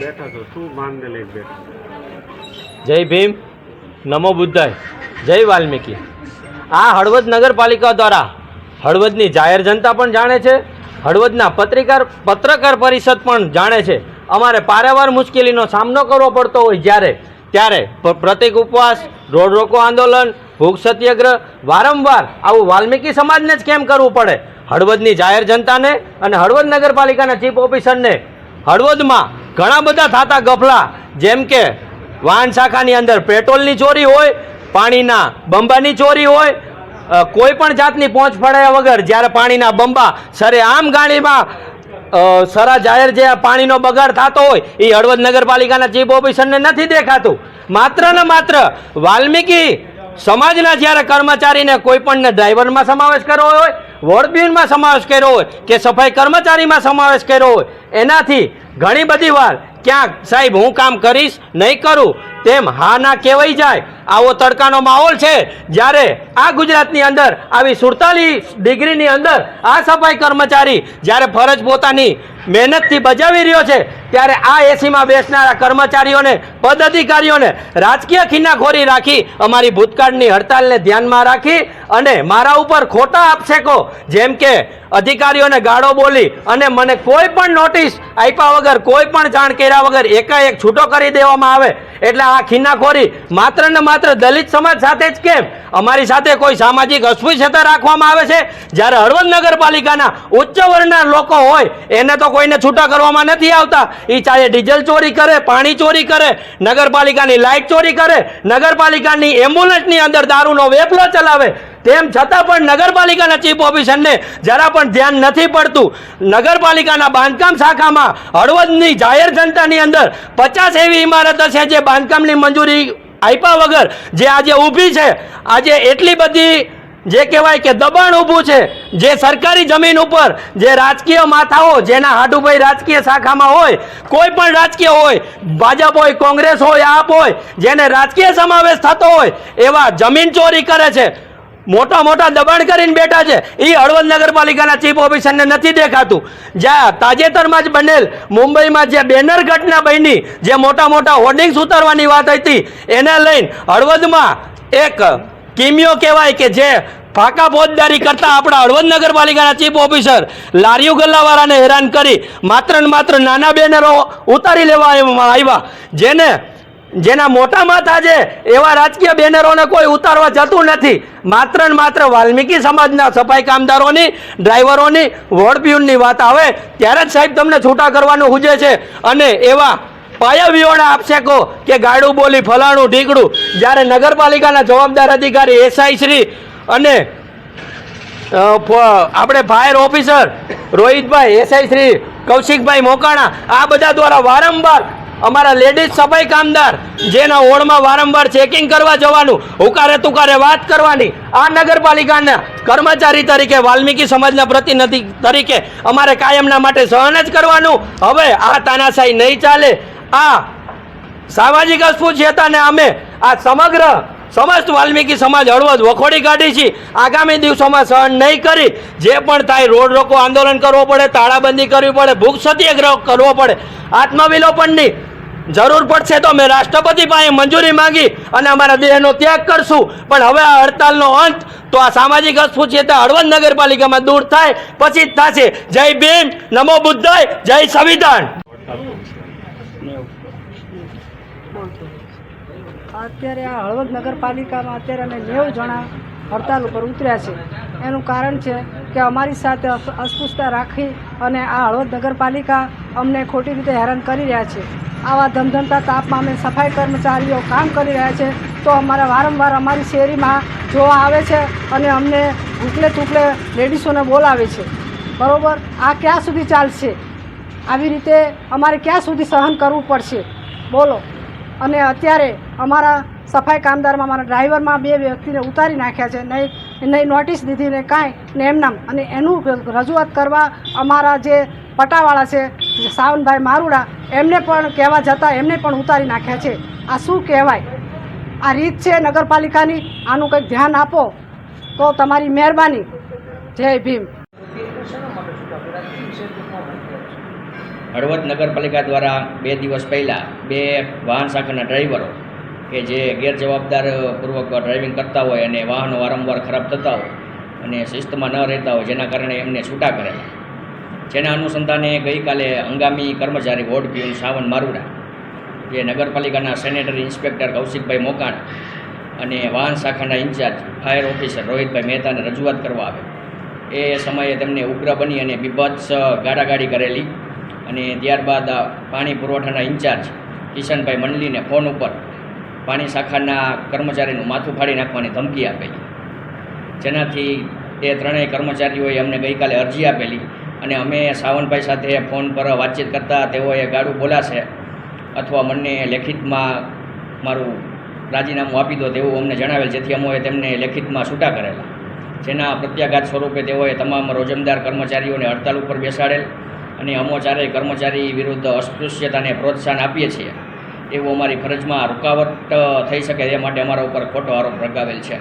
બેઠા છો, શું માંગને લઈને બેઠા જય ભીમ, નમો બુદ્ધાય, જય વાલ્મીકી. આ હળવદ નગરપાલિકા દ્વારા હળવદની જાહેર જનતા પણ જાણે છે, હળવદના પત્રિકાર, પત્રકાર પરિષદ પણ જાણે છે. અમારે પારેવાર મુશ્કેલીનો સામનો કરવો પડતો હોય જ્યારે, ત્યારે પ્રતિક ઉપવાસ, રોડ રોકો આંદોલન ભૂખ સત્યાગ્રહ, વારંવાર આવું વાલ્મીકી સમાજને જ કેમ કરવું પડે? હળવદની જાહેર જનતાને અને હળવદ નગરપાલિકાના ચીફ ઓફિસરને હળવદમાં ઘણા બધા થતા ગફલા જેમ કે વાહન શાખાની અંદર પેટ્રોલની ચોરી હોય પાણીના બંબાની ચોરી હોય કોઈ પણ જાતની પહોંચ ફળાયા વગર જ્યારે પાણીના બંબા સરે આમ ગાડીમાં અ, સરા જાહેર જે પાણીનો બગાડ થતો હોય એ હળવદ નગરપાલિકાના ચીફ ઓફિસરને નથી દેખાતું. માત્ર ને માત્ર વાલ્મીકી સમાજના જ્યારે કર્મચારીને કોઈ પણને ડ્રાઈવરમાં સમાવેશ કરવો હોય વોર્ડ બ્યુનમાં સમાવેશ કર્યો હોય કે સફાઈ કર્મચારીમાં સમાવેશ કર્યો હોય, એનાથી ઘણી બધી વાર ક્યાંક સાહેબ હું કામ કરીશ, નહીં કરું, તેમ હા ના કહેવાઈ જાય આવો તડકાનો માહોલ છે. જ્યારે આ ગુજરાતની અંદર આવી સુડતાલીસ ડિગ્રીની અંદર આ સફાઈ કર્મચારી જ્યારે ફરજ પોતાની મહેનતથી બજાવી રહ્યો છે, ત્યારે આ એસીમાં બેસનારા કર્મચારીઓને પદ અધિકારીઓને રાજકીય ખીનાખોરી રાખી, અમારી ભૂતકાળની હડતાલને ધ્યાનમાં રાખી અને મારા ઉપર ખોટા આક્ષેપો, જેમ કે અધિકારીઓને ગાળો બોલી અને મને કોઈ પણ નોટિસ આપ્યા વગર, કોઈ પણ જાણ કર્યા વગર એકાએક છૂટો કરી દેવામાં આવે, એટલે આ ખીનાખોરી માત્ર ને માત્ર દલિત સમાજ સાથે જ કેમ? અમારી સાથે કોઈ સામાજિક અસ્પૃશ્યતા રાખવામાં આવે છે? જ્યારે હળવદ નગરપાલિકાના ઉચ્ચ વર્ગના લોકો હોય, એને તો કોઈને છૂટા કરવામાં નથી આવતા. એ ચાહે ડીઝલ ચોરી કરે, પાણી ચોરી કરે, નગરપાલિકાની લાઇટ ચોરી કરે, નગરપાલિકાની એમ્બ્યુલન્સની અંદર દારૂનો વેપલો ચલાવે. તેમ છતાં પણ નગરપાલિકાના ચીફ ઓફિસરને જરા પણ ધ્યાન નથી પડતું. નગરપાલિકાના બાંધકામ શાખામાં હળવદની જાહેર જનતાની અંદર પચાસ એવી ઇમારતો છે, જે બાંધકામની મંજૂરી આપ્યા વગર જે આજે ઊભી છે, આજે એટલી બધી જે કહેવાય કે દબાણ ઊભું છે, જે સરકારી જમીન ઉપર જે રાજકીય માથાઓ જેના હાડુભાઈ રાજકીય શાખામાં હોય, કોઈ પણ રાજકીય હોય, ભાજપ હોય, કોંગ્રેસ હોય, આપ હોય, જેને રાજકીય સમાવેશ થતો હોય, એવા જમીન ચોરી કરે છે. મોટા મોટા દબાણ કરીને બેઠા છે. એ હળવદ નગરપાલિકાના ચીફ ઓફિસરને નથી દેખાતું. જ્યાં તાજેતરમાં જ બનેલ મુંબઈમાં જે બેનર ઘટના બની, જે મોટા મોટા હોર્ડિંગ્સ ઉતારવાની વાત હતી, એને લઈને હળવદમાં એક કિમિયો કહેવાય કે જે ફાકા ફોજદારી કરતા આપણા હળવદ નગરપાલિકાના ચીફ ઓફિસર લારીઓ ગલ્લાવાળાને હેરાન કરી, માત્ર ને માત્ર નાના બેનરો ઉતારી લેવા આવ્યા. જેને જેના મોટા માથા છે એવા રાજકીય બેનરોને કોઈ ઉતારવા જતું નથી. માત્ર ને માત્ર વાલ્મીકી સમાજના સફાઈ કામદારોની, ડ્રાઈવરોની, વોર્ડ પ્યુનની વાત આવે ત્યારે જ સાહેબ તમને છૂટા કરવાનું હુજે છે. અને એવા પાયા વિહોણા આપશે કહો કે ગાડું બોલી ફલાણું ઢીકડું. જ્યારે નગરપાલિકાના જવાબદાર અધિકારી એસઆઈ શ્રી અને આપણે ફાયર ઓફિસર રોહિતભાઈ, એસઆઈ શ્રી કૌશિકભાઈ મોકાણા આ બધા દ્વારા વારંવાર અમારા લેડીઝ સફાઈ કામદાર, જેના ઓળમાં વારંવાર ચેકિંગ કરવા જવાનું હુકારે તુકારે વાત કરવાની, આ નગરપાલિકાના કર્મચારી તરીકે, વાલ્મીકી સમાજના પ્રતિનિધિ તરીકે અમારે કાયમના માટે સહન જ કરવાનું. હવે આ તાનાશાહી નહીં ચાલે. આ સામાજિક અસ્પૃશ્યતાને અમે આ સમગ્ર સમસ્ત વાલ્મીકી સમાજ હળવદ વખોડી કાઢી છે. આગામી દિવસોમાં સહન નહીં કરી. જે પણ થાય, રોડ રોકો આંદોલન કરવો પડે, તાળાબંધી કરવી પડે, ભૂખ સત્યાગ્રહ કરવો પડે. આત્મવિલોપનની જરૂર પડશે તો અમે રાષ્ટ્રપતિ પાસે મંજૂરી માંગી અને અમારા દેહનો ત્યાગ કરશું. પણ હવે આ હડતાલનો અંત, તો આ સામાજિક અસ્પૃશ્યતા હળવદ નગરપાલિકામાં દૂર થાય, પછી જ થશે. જય ભીમ, નમો બુદ્ધાય, જય સંવિધાન. અત્યારે આ હળવદ નગરપાલિકામાં અત્યારે અમે નેવું જણા હડતાલ ઉપર ઉતર્યા છે. એનું કારણ છે કે અમારી સાથે અસ- અસ્પૃશ્યતા રાખી અને આ હળવદ નગરપાલિકા અમને ખોટી રીતે હેરાન કરી રહ્યા છે. આવા ધમધમતા તાપમાં અમે સફાઈ કર્મચારીઓ કામ કરી રહ્યા છે. તો અમારા વારંવાર અમારી શેરીમાં જોવા આવે છે અને અમને ઉકલે તુકલે લેડીસોને બોલાવે છે. બરાબર? આ ક્યાં સુધી ચાલશે? આવી રીતે અમારે ક્યાં સુધી સહન કરવું પડશે? બોલો. અને અત્યારે અમારા સફાઈ કામદારમાં અમારા ડ્રાઈવરમાં બે વ્યક્તિને ઉતારી નાખ્યા છે. નહીં નહીં નોટિસ દીધી ને કાંઈ, ને એમનામ. અને એનું રજૂઆત કરવા અમારા જે પટાવાળા છે સાવનભાઈ મારુડા એમને પણ કહેવા જતાં એમને પણ ઉતારી નાખ્યા છે. આ શું કહેવાય? આ રીત છે નગરપાલિકાની? આનું કંઈક ધ્યાન આપો. તો તમારી મહેરબાની. જય ભીમ. હળવદ નગરપાલિકા દ્વારા બે દિવસ પહેલાં બે વાહન શાખાના ડ્રાઈવરો કે જે ગેરજવાબદાર પૂર્વક ડ્રાઇવિંગ કરતા હોય અને વાહનો વારંવાર ખરાબ થતા હોય અને શિસ્તમાં ન રહેતા હોય જેના કારણે એમને છૂટા કરેલા જેના અનુસંધાને ગઈકાલે હંગામી કર્મચારી વોર્ડ પ્યુન સાવન મારુડા, જે નગરપાલિકાના સેનેટરી ઇન્સ્પેક્ટર કૌશિકભાઈ મોકાણ અને વાહન શાખાના ઇન્ચાર્જ, ફાયર ઓફિસર રોહિતભાઈ મહેતાને રજૂઆત કરવા આવે. એ સમયે તેમને ઉગ્ર બની અને બીભત્સ ગાડાગાડી કરેલી અને ત્યારબાદ પાણી પુરવઠાના ઇન્ચાર્જ કિશનભાઈ મંડલીને ફોન ઉપર પાણી શાખાના કર્મચારીનું માથું ફાડી નાખવાની ધમકી આપેલી. જેનાથી એ ત્રણેય કર્મચારીઓએ અમને ગઈકાલે અરજી આપેલી અને અમે સાવનભાઈ સાથે ફોન પર વાતચીત કરતાં તેઓએ ગાડું બોલાશે અથવા મને લેખિતમાં મારું રાજીનામું આપી દો તેવું અમને જણાવેલ, જેથી અમે તેમને લેખિતમાં છૂટા કરેલા. જેના પ્રત્યાઘાત સ્વરૂપે તેઓએ તમામ રોજમદાર કર્મચારીઓને હડતાલ ઉપર બેસાડેલ અને અમો ચારેય કર્મચારી વિરુદ્ધ અસ્પૃશ્યતાને પ્રોત્સાહન આપીએ છીએ. એવું અમારી ફરજમાં રૂકાવટ થઈ શકે એ માટે અમારા ઉપર ખોટો આરોપ લગાવેલ છે.